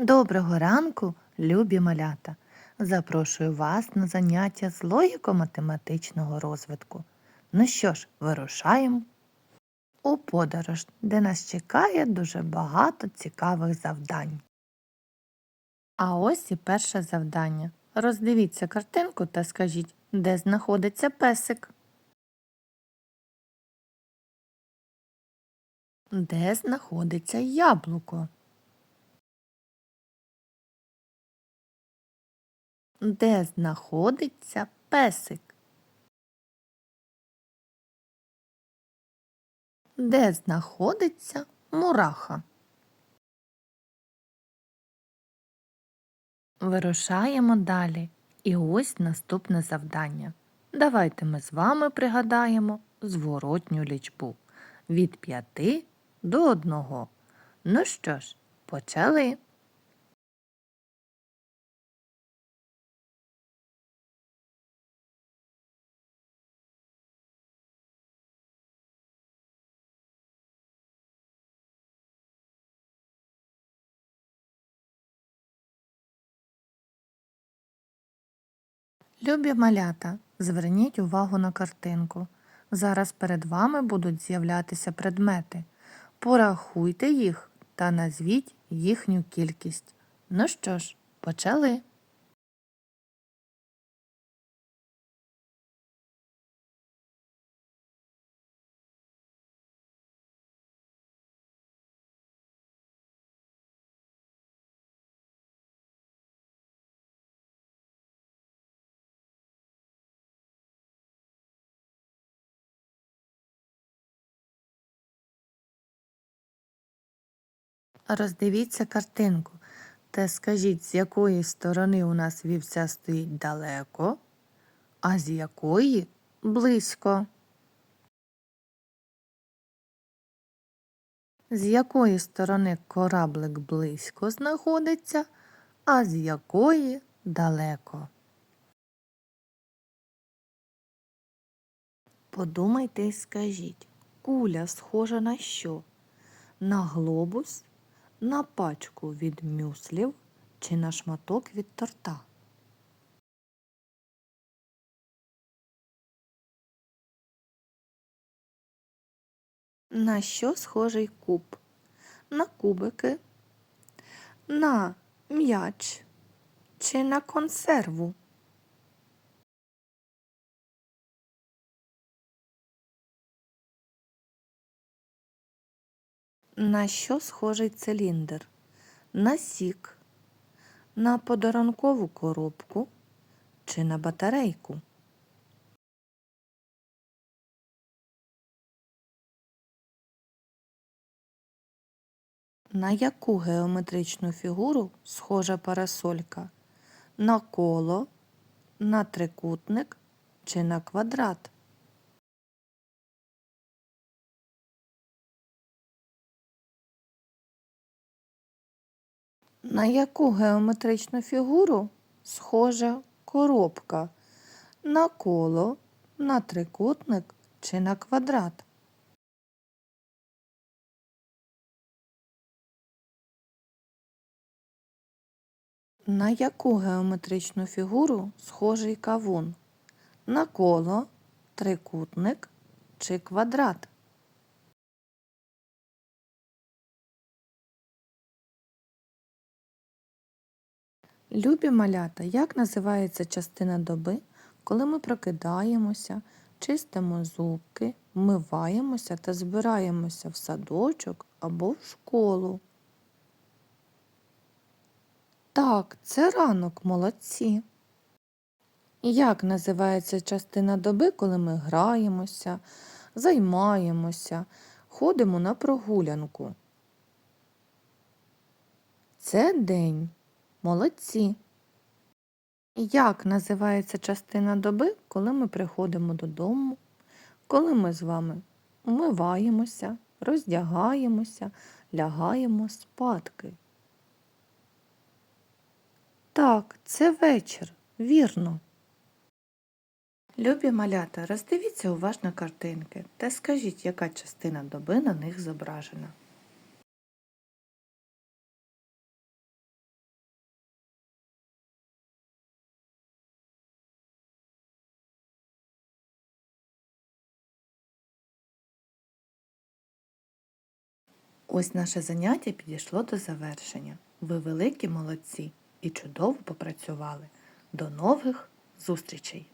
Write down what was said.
Доброго ранку, любі малята! Запрошую вас на заняття з логіко-математичного розвитку. Ну що ж, вирушаємо у подорож, де нас чекає дуже багато цікавих завдань. А ось і перше завдання. Роздивіться картинку та скажіть, де знаходиться песик. Де знаходиться яблуко? Де знаходиться песик? Де знаходиться мураха? Вирушаємо далі. І ось наступне завдання. Давайте ми з вами пригадаємо зворотню лічбу від 5 до 1. Ну що ж, почали. Любі малята, зверніть увагу на картинку. Зараз перед вами будуть з'являтися предмети. Порахуйте їх та назвіть їхню кількість. Ну що ж, почали. Роздивіться картинку та скажіть, з якої сторони у нас вівця стоїть далеко, а з якої близько. З якої сторони кораблик близько знаходиться, а з якої далеко. Подумайте і скажіть, куля схожа на що? На глобус на пачку від мюслів чи на шматок від торта. На що схожий куб? На кубики, на м'яч чи на консерву? На що схожий циліндр? На сік, на подарункову коробку чи на батарейку? На яку геометричну фігуру схожа парасолька? На коло, на трикутник чи на квадрат? На яку геометричну фігуру схожа коробка? На коло, на трикутник чи на квадрат? На яку геометричну фігуру схожий кавун? На коло, трикутник чи квадрат? Любі малята, як називається частина доби, коли ми прокидаємося, чистимо зубки, вмиваємося та збираємося в садочок або в школу? Так, це ранок, молодці. Як називається частина доби, коли ми граємося, займаємося, ходимо на прогулянку? Це день. Молодці. Як називається частина доби, коли ми приходимо додому, коли ми з вами умиваємося, роздягаємося, лягаємо спадки? Так, це вечір, вірно. Любі малята, роздивіться уважно картинки та скажіть, яка частина доби на них зображена. Ось наше заняття підійшло до завершення. Ви великі молодці і чудово попрацювали. До нових зустрічей!